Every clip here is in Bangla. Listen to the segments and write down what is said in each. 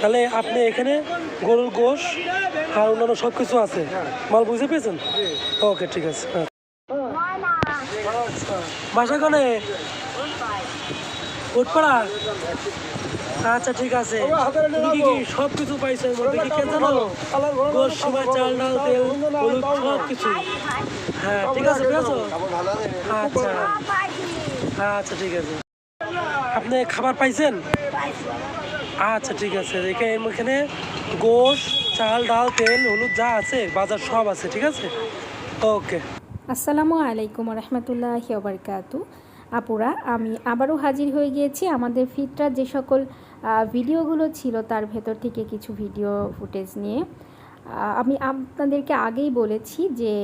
তাহলে আপনি এখানে গরুর গোশ আর অন্যান্য সব কিছু আছে। মাল বুঝতে পেরেছেন ওকে, ঠিক আছে। হ্যাঁ। বাসা কোনে উঠপাড়া আচ্ছা ঠিক আছে। তুমি সব কিছু পাইছো এর গোশ সিমাই চাল, ডাল, তেল সব কিছু হ্যাঁ ঠিক আছে পেয়েছ আচ্ছা। আচ্ছা ঠিক আছে। আপনি খাবার পাইছেন? আচ্ছা ঠিক আছে। এখানে গোশ, চাল, ডাল, তেল, হলুদ যা আছে, বাজার সব আছে, ঠিক আছে? ওকে। আসসালামু আলাইকুম রহমতুল্লাহ ওবরকাতু। আপুরা, আমি আবারও হাজির হয়ে গিয়েছি আমাদের ফিটরা যে সকল ভিডিওগুলো ছিল তার ভেতর থেকে কিছু ভিডিও ফুটেজ নিয়ে। আমি আপনাদেরকে আগেই বলেছি যে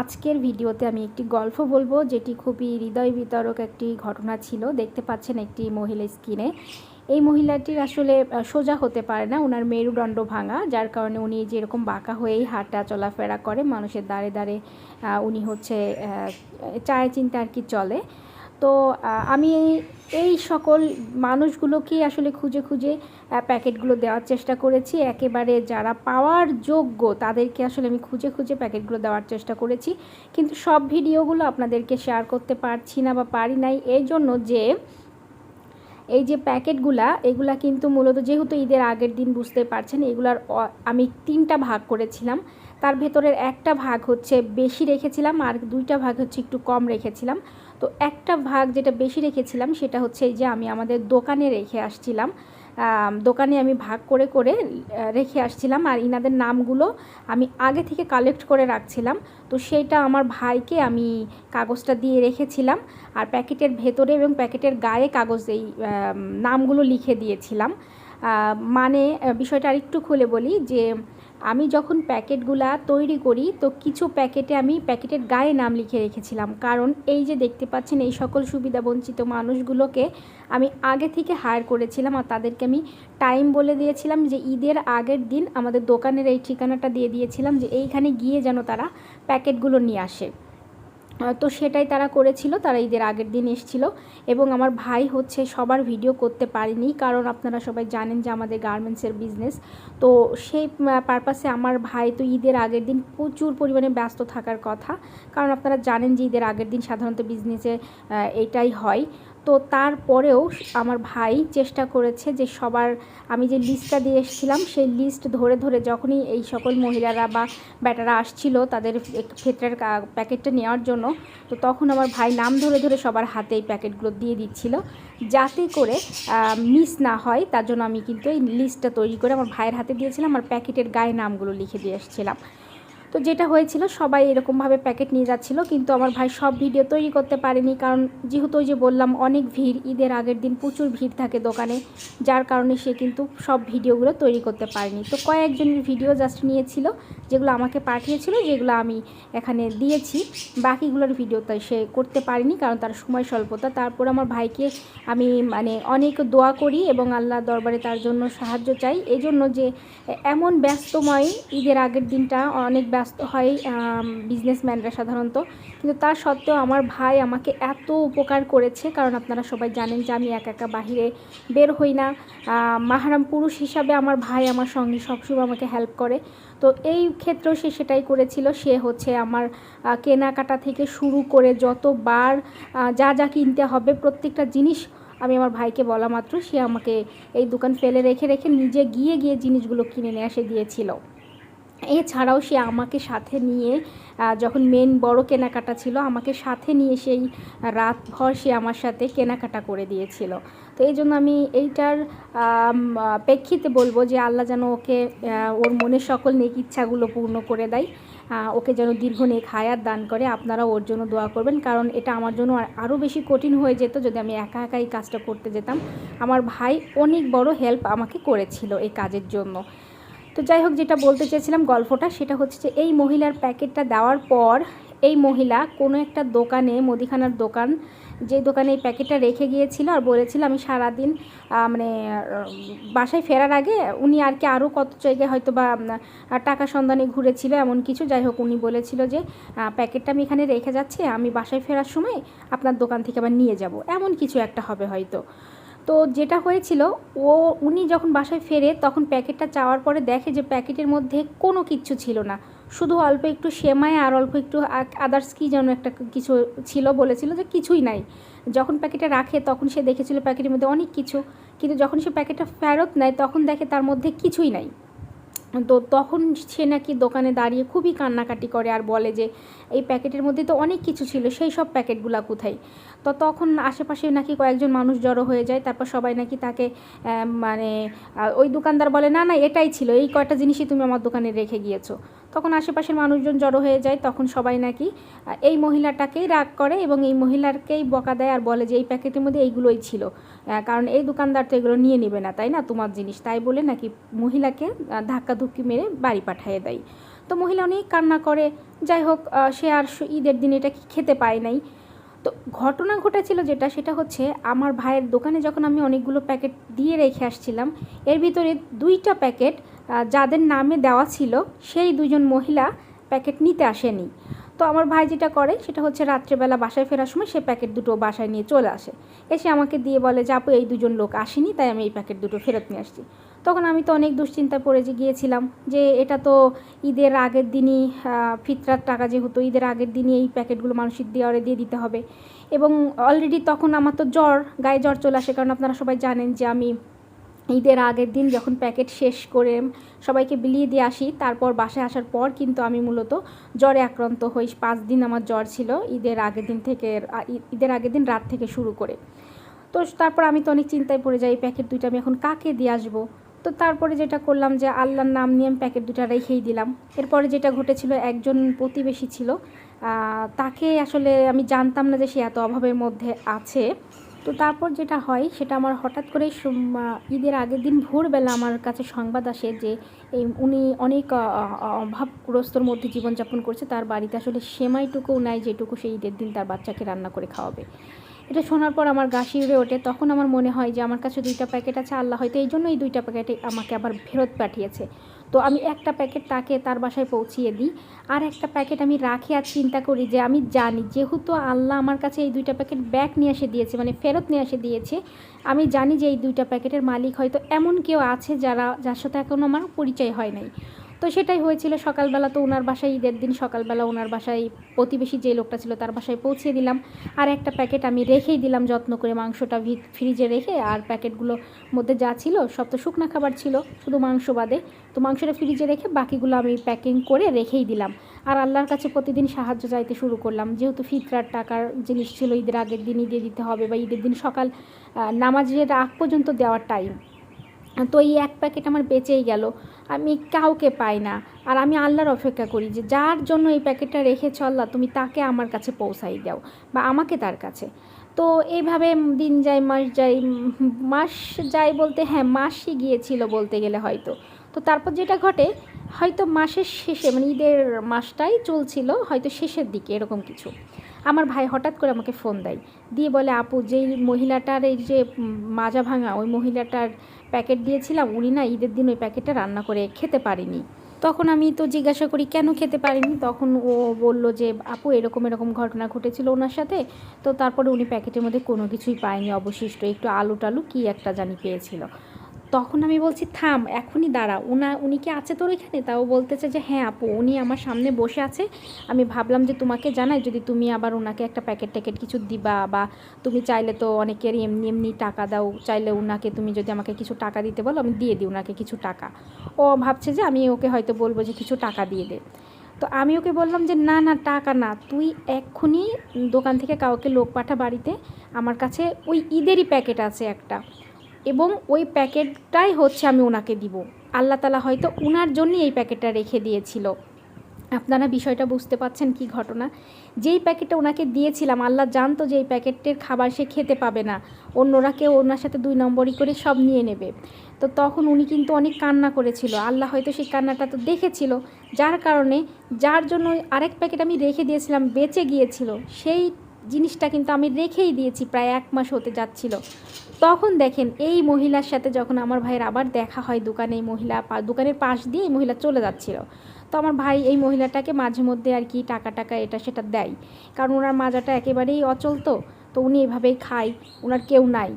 আজকের ভিডিওতে আমি একটি গল্প বলব, যেটি খুবই হৃদয় বিতরক একটি ঘটনা ছিল। দেখতে পাচ্ছেন একটি মহিলা স্কিনে এই মহিলাটির আসলে সোজা হতে পারে না। ওনার মেরুদণ্ড ভাঙা, যার কারণে উনি যেরকম বাঁকা হয়েই হাঁটা চলাফেরা করে, মানুষের দাঁড়ে দাঁড়ে উনি হচ্ছে চায় চিন্তা আর কি চলে। তো আমি এই- সকল মানুষগুলোকে আসলে খুঁজে খুঁজে প্যাকেটগুলো দেওয়ার চেষ্টা করেছি। একেবারে যারা পাওয়ার যোগ্য, তাদেরকে আসলে আমি খুঁজে খুঁজে প্যাকেটগুলো দেওয়ার চেষ্টা করেছি। কিন্তু সব ভিডিওগুলো আপনাদেরকে শেয়ার করতে পারছি না বা পারি নাই। এই জন্য যে এই যে প্যাকেটগুলা, এগুলা কিন্তু মূলত যেহেতু ঈদের আগের দিন বুঝতে পারছেন, এগুলার আমি তিনটা ভাগ করেছিলাম। তার ভেতরের একটা ভাগ হচ্ছে বেশি রেখেছিলাম আর দুইটা ভাগ হচ্ছে একটু কম রেখেছিলাম। তো একটা ভাগ যেটা বেশি রেখেছিলাম সেটা হচ্ছে এই যে আমি আমাদের দোকানে রেখে আসছিলাম। দোকানে আমি ভাগ করে করে রেখে আসছিলাম আর ইনাদের নামগুলো আমি আগে থেকে কালেক্ট করে রাখছিলাম। তো সেইটা আমার ভাইকে আমি কাগজটা দিয়ে রেখেছিলাম আর প্যাকেটের ভেতরে এবং প্যাকেটের গায়ে কাগজ এই নামগুলো লিখে দিয়েছিলাম। মানে বিষয়টা বিষয়টা আরেকটু খুলে বলি যে আমি যখন প্যাকেটগুলা তৈরি করি, তো কিছু প্যাকেটে আমি প্যাকেটের গায়ে নাম লিখে রেখেছিলাম। কারণ এই যে দেখতে পাচ্ছেন, এই সকল সুবিধা বঞ্চিত মানুষগুলোকে আমি আগে থেকে হায়ার করেছিলাম আর তাদেরকে আমি টাইম বলে দিয়েছিলাম যে ঈদের আগের দিন আমাদের দোকানের এই ঠিকানাটা দিয়ে দিয়েছিলাম যে এইখানে গিয়ে যেন তারা প্যাকেটগুলো নিয়ে আসে। তো সেটাই তারা করেছিল, তারা ঈদের আগের দিন এসেছিল এবং আমার ভাই হচ্ছে সবার ভিডিও করতে পারিনি, কারণ আপনারা সবাই জানেন যে আমাদের গার্মেন্টসের বিজনেস তো সেই পারপাসে আমার ভাই তো ঈদের আগের দিন প্রচুর পরিমাণে ব্যস্ত থাকার কথা, কারণ আপনারা জানেন যে ঈদের আগের দিন সাধারণত বিজনেসে এটাই হয়। তো তারপরেও আমার ভাই চেষ্টা করেছে যে সবার, আমি যে লিস্টটা দিয়ে এসেছিলাম, সেই লিস্ট ধরে ধরে যখনই এই সকল মহিলারা বা ব্যাটারা আসছিল তাদের ক্ষেত্রের প্যাকেটটা নেওয়ার জন্য, তো তখন আমার ভাই নাম ধরে ধরে সবার হাতে এই প্যাকেটগুলো দিয়ে দিচ্ছিল, যাতে করে মিস না হয়, তার জন্য আমি কিন্তু এই লিস্টটা তৈরি করে আমার ভাইয়ের হাতে দিয়েছিলাম, আর প্যাকেটের গায়ে নামগুলো লিখে দিয়ে এসেছিলাম। তো যেটা হয়েছিল, সবাই এরকমভাবে প্যাকেট নিয়ে যাচ্ছিল, কিন্তু আমার ভাই সব ভিডিও তৈরি করতে পারেনি, কারণ যেহেতু ওই যে বললাম, অনেক ভিড়, ঈদের আগের দিন প্রচুর ভিড় থাকে দোকানে, যার কারণে সে কিন্তু সব ভিডিওগুলো তৈরি করতে পারেনি। তো কয়েকজনের ভিডিও জাস্ট নিয়েছিল, যেগুলো আমাকে পাঠিয়েছিল, যেগুলো আমি এখানে দিয়েছি, বাকিগুলোর ভিডিও তাই সে করতে পারেনি, কারণ তার সময় স্বল্পতা। তারপর আমার ভাইকে আমি মানে অনেক দোয়া করি এবং আল্লাহ দরবারে তার জন্য সাহায্য চাই। এই জন্য যে এমন ব্যস্তময় ঈদের আগের দিনটা অনেক ব্যস্ত হয় বিজনেসম্যানরা সাধারণত। কিন্তু তার সত্ত্বেও আমার ভাই আমাকে এত উপকার করেছে, কারণ আপনারা সবাই জানেন যে আমি একা একা বাহিরে বের হই না। মাহারাম পুরুষ হিসাবে আমার ভাই আমার সঙ্গে সবসময় আমাকে হেল্প করে। তো এই ক্ষেত্রেও সে সেটাই করেছিল। সে হচ্ছে আমার কেনাকাটা থেকে শুরু করে যতবার যা যা কিনতে হবে, প্রত্যেকটা জিনিস আমি আমার ভাইকে বলা মাত্র, সে আমাকে এই দোকান ফেলে রেখে রেখে নিজে গিয়ে গিয়ে জিনিসগুলো কিনে নিয়ে এসে দিয়েছিল। এছাড়াও সে আমাকে সাথে নিয়ে যখন মেন বড় কেনাকাটা ছিল, আমাকে সাথে নিয়ে সেই রাতভর সে আমার সাথে কেনাকাটা করে দিয়েছিল। তো এই জন্য আমি এইটার প্রেক্ষিতে বলব যে আল্লাহ যেন ওকে ওর মনের সকল নেক ইচ্ছাগুলো পূর্ণ করে দেয়। ওকে যেন দীর্ঘ নেক হায়াত দান করে। আপনারা ওর জন্য দোয়া করবেন, কারণ এটা আমার জন্য আর- আরও বেশি কঠিন হয়ে যেত যদি আমি একা একা এই কাজটা করতে যেতাম। আমার ভাই অনেক বড় হেল্প আমাকে করেছিল এই কাজের জন্য। তো যাই হোক, যেটা বলতে চেয়েছিলাম গল্পটা, সেটা হচ্ছে যে এই মহিলার প্যাকেটটা দেওয়ার পর এই মহিলা কোনো একটা দোকানে, মুদিখানার দোকান, যে দোকানে এই প্যাকেটটা রেখে গিয়েছিল আর বলেছিল আমি সারাদিন মানে বাসায় ফেরার আগে উনি আর কি আরও কত জায়গায় হয়তো বা টাকা সন্ধানে ঘুরেছিল, এমন কিছু। যাই হোক, উনি বলেছিল যে প্যাকেটটা আমি এখানে রেখে যাচ্ছি, আমি বাসায় ফেরার সময় আপনার দোকান থেকে আবার নিয়ে যাব। এমন কিছু একটা হবে হয়তো। তো যেটা হয়েছিল, ও, উনি যখন বাসায় ফেরে তখন প্যাকেটটা চাওয়ার পরে দেখে যে প্যাকেটের মধ্যে কোনো কিচ্ছু ছিল না। শুধু অল্প একটু সেমাই আর অল্প একটু আদার্স কি যেন একটা কিছু ছিল বলেছিল যে কিছুই নাই। যখন প্যাকেটটা রাখে তখন সে দেখেছিল প্যাকেটের মধ্যে অনেক কিছু, কিন্তু যখন সে প্যাকেটটা ফেরত নেয় তখন দেখে তার মধ্যে কিছুই নাই। তো তখন সে নাকি দোকানে দাঁড়িয়ে খুবই কান্নাকাটি করে আর বলে যে, এই প্যাকেটের মধ্যে তো অনেক কিছু ছিল, সেই সব প্যাকেটগুলা কোথায়? তো তখন আশেপাশে নাকি কয়েকজন মানুষ জড়ো হয়ে যায়, তারপর সবাই নাকি তাকে মানে ওই দোকানদার বলে, না না, এটাই ছিল, এই কয়টা জিনিসই তুমি আমার দোকানে রেখে গিয়েছো। তখন আশেপাশের মানুষজন জড়ো হয়ে যায় তখন সবাই নাকি এই মহিলাটাকেই রাগ করে এবং এই মহিলারকেই বকা দেয় আর বলে যে এই প্যাকেটের মধ্যে এইগুলোই ছিল। কারণ এই দোকানদার তো এগুলো নিয়ে নেবে না তাই না? তোমার জিনিস। তাই বলে নাকি মহিলাকে আহ, ধাক্কাধুক্কি মেরে বাড়ি পাঠিয়ে দেয়। তো মহিলা অনেক কান্না করে। যাই হোক সে আর ঈদের দিন এটা কি খেতে পায় নাই। তো ঘটনা ঘটেছিল যেটা সেটা হচ্ছে আমার ভাইয়ের দোকানে যখন আমি অনেকগুলো প্যাকেট দিয়ে রেখে আসছিলাম এর ভিতরে দুইটা প্যাকেট যাদের নামে দেওয়া ছিল, সেই দুজন মহিলা প্যাকেট নিতে আসেনি। তো আমার ভাই যেটা করে, সেটা হচ্ছে রাত্রেবেলা বাসায় ফেরার সময় সে প্যাকেট দুটো বাসায় নিয়ে চলে আসে। এসে আমাকে দিয়ে বলে যে, আপু, এই দুজন লোক আসেনি, তাই আমি এই প্যাকেট দুটো ফেরত নিয়ে আসছি। তখন আমি তো অনেক দুশ্চিন্তায় পড়ে যে গিয়েছিলাম যে, এটা তো ঈদের আগের দিনই ফিতরার টাকা যেহেতু ঈদের আগের দিনই এই প্যাকেটগুলো মানুষের দেওয়ারে দিয়ে দিতে হবে। এবং অলরেডি তখন আমার তো জ্বর, গায়ে জ্বর চলে আসে। কারণ আপনারা সবাই জানেন যে আমি ঈদের আগের দিন যখন প্যাকেট শেষ করে সবাইকে বিলিয়ে দিয়ে আসি, তারপর বাসায় আসার পর কিন্তু আমি মূলত জ্বরে আক্রান্ত হই। পাঁচ দিন আমার জ্বর ছিল ঈদের আগের দিন থেকে ঈদের আগের দিন রাত থেকে শুরু করে। তো তারপর আমি তো অনেক চিন্তায় পড়ে যাই, প্যাকেট দুইটা আমি এখন কাকে দিয়ে আসব? তো তারপরে যেটা করলাম যে আল্লাহর নাম নিয়ে আমি প্যাকেট দুটা রেখেই দিলাম। এরপরে যেটা ঘটেছিল, একজন প্রতিবেশী ছিল তাকে আসলে আমি জানতাম না যে সে এত অভাবের মধ্যে আছে। তো তারপর যেটা হয়, সেটা আমার হঠাৎ করে ঈদের আগের দিন ভোরবেলা আমার কাছে সংবাদ আসে যে, এই উনি অনেক অভাবগ্রস্তর মধ্যে জীবনযাপন করছে, তার বাড়িতে আসলে সেমাইটুকুও নাই যেটুকু সেই ঈদের দিন তার বাচ্চাকে রান্না করে খাওয়াবে। এটা শোনার পর আমার গা শিউরে ওঠে, তখন আমার মনে হয় যে, আমার কাছে দুইটা প্যাকেট আছে, আল্লাহ হয়তো এই জন্য এই দুইটা প্যাকেটে আমাকে আবার ফেরত পাঠিয়েছে। তো আমি একটা প্যাকেট তাকে তার বাসায় পৌঁছিয়ে দিই। আর একটা প্যাকেট আমি রাখি আর চিন্তা করি যে আমি জানি, যেহেতু আল্লাহ আমার কাছে এই দুইটা প্যাকেট ব্যাক নিয়ে এসে দিয়েছে মানে ফেরত নিয়ে এসে দিয়েছে, আমি জানি যে এই দুইটা প্যাকেটের মালিক হয়তো এমন কেউ আছে যারা, যার সাথে এখন আমার পরিচয় হয় নাই। তো সেটাই হয়েছিল। সকালবেলা তো ওনার বাসায় ঈদের দিন সকালবেলা ওনার বাসায় প্রতিবেশী যে লোকটা ছিল তার বাসায় পৌঁছে দিলাম। আর একটা প্যাকেট আমি রেখেই দিলাম যত্ন করে মাংসটা ফ্রিজে রেখে। আর প্যাকেটগুলো মধ্যে যা ছিল সব তো শুকনা খাবার ছিল, শুধু মাংস বাদে। তো মাংসটা ফ্রিজে রেখে বাকিগুলো আমি প্যাকিং করে রেখেই দিলাম। আর আল্লাহর কাছে প্রতিদিন সাহায্য চাইতে শুরু করলাম। যেহেতু ফিতরার টাকার জিনিস ছিল, ঈদের আগের দিনই দিয়ে দিতে হবে বা ঈদের দিন সকাল নামাজের আগ পর্যন্ত দেওয়ার টাইম তো এই এক প্যাকেট আমার বেঁচেই গেল। আমি কাউকে পাই না। আর আমি আল্লাহর অপেক্ষা করি যে যার জন্য এই প্যাকেটটা রেখেছ আল্লাহ, তুমি তাকে আমার কাছে পৌঁছাই দাও বা আমাকে তার কাছে। তো এইভাবে দিন যায়, মাস যায় মাস যায় বলতে হ্যাঁ মাসই গিয়েছিল বলতে গেলে হয়তো। তো তারপর যেটা ঘটে, হয়তো মাসের শেষে মানে ঈদের মাসটাই চলছিল, হয়তো শেষের দিকে এরকম কিছু। আমার ভাই হঠাৎ করে আমাকে ফোন দেয়। দিয়ে বলে, আপু, যেই মহিলাটার এই যে মাজা ভাঙা, ওই মহিলাটার প্যাকেট দিয়েছিলাম, উনি না ঈদের দিন ওই প্যাকেটটা রান্না করে খেতে পারিনি। তখন আমি তো জিজ্ঞাসা করি, কেন খেতে পারিনি? তখন ও বলল যে, আপু, এরকম এরকম ঘটনা ঘটেছিল ওনার সাথে, তো তারপরে উনি প্যাকেটের মধ্যে কোনো কিছুই পায়নি অবশিষ্ট, একটু আলু টালু কী একটা জানি পেয়েছিল। তখন আমি বলছি, থাম, এখনই দাঁড়া। উনা, উনি কি আছে তোর এখানে? তাও বলতেছে যে হ্যাঁ আপু, উনি আমার সামনে বসে আছে। আমি ভাবলাম যে তোমাকে জানাই, যদি তুমি আবার ওনাকে একটা প্যাকেট ট্যাকেট কিছু দিবা বা তুমি চাইলে তো অনেকের এমনি এমনি টাকা দাও। চাইলে ওনাকে তুমি যদি আমাকে কিছু টাকা দিতে বলো, আমি দিয়ে দিই ওনাকে কিছু টাকা। ও ভাবছে যে, আমি ওকে হয়তো বলব যে, কিছু টাকা দিয়ে দে। তো আমি ওকে বললাম যে, না না, টাকা না। তুই এক্ষুনি দোকান থেকে কাউকে লোক পাঠা বাড়িতে আমার কাছে ওই ঈদেরই প্যাকেট আছে একটা। এবং ওই প্যাকেটটাই হচ্ছে আমি ওনাকে দিব। আল্লাহ তালা হয়তো ওনার জন্যই এই প্যাকেটটা রেখে দিয়েছিল। আপনারা বিষয়টা বুঝতে পাচ্ছেন কি ঘটনা? যেই প্যাকেটটা ওনাকে দিয়েছিলাম, আল্লাহ জানতো যে এই প্যাকেটের খাবার সে খেতে পাবে না। অন্যরা কেউ ওনার সাথে দুই নম্বরই করে সব নিয়ে নেবে। তো তখন উনি কিন্তু অনেক কান্না করেছিল। আল্লাহ হয়তো সেই কান্নাটা তো দেখেছিল। যার কারণে যার জন্য আরেক প্যাকেট আমি রেখে দিয়েছিলাম, বেঁচে গিয়েছিল। সেই জিনিসটা কিন্তু আমি রেখেই দিয়েছি, প্রায় এক মাস হতে যাচ্ছিল। তখন দেখেন এই মহিলার সাথে যখন আমার ভাইয়ের আবার দেখা হয় দোকানে, এই মহিলা দোকানের পাশ দিয়ে এই মহিলা চলে যাচ্ছিল। তো আমার ভাই এই মহিলাটাকে মাঝে মধ্যে আর কি টাকা টাকা এটা, সেটা দেয়। কারণ ওনার মাজাটা একেবারেই অচল তো তো উনি এভাবেই খায় ওনার কেউ নাই।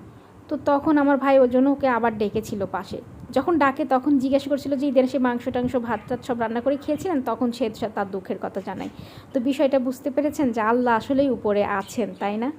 তো তখন আমার ভাই ওর জন্য ওকে আবার ডেকেছিল পাশে। যখন ডাকে তখন জিজ্ঞাসা করছিল যে, ঈদের সে মাংস, টাংস, ভাত, টাত সব রান্না করে খেয়েছিলেন? তখন সে তার দুঃখের কথা জানায়। তো বিষয়টা বুঝতে পেরেছেন যে আল্লাহ আসলেই উপরে আছেন, তাই না?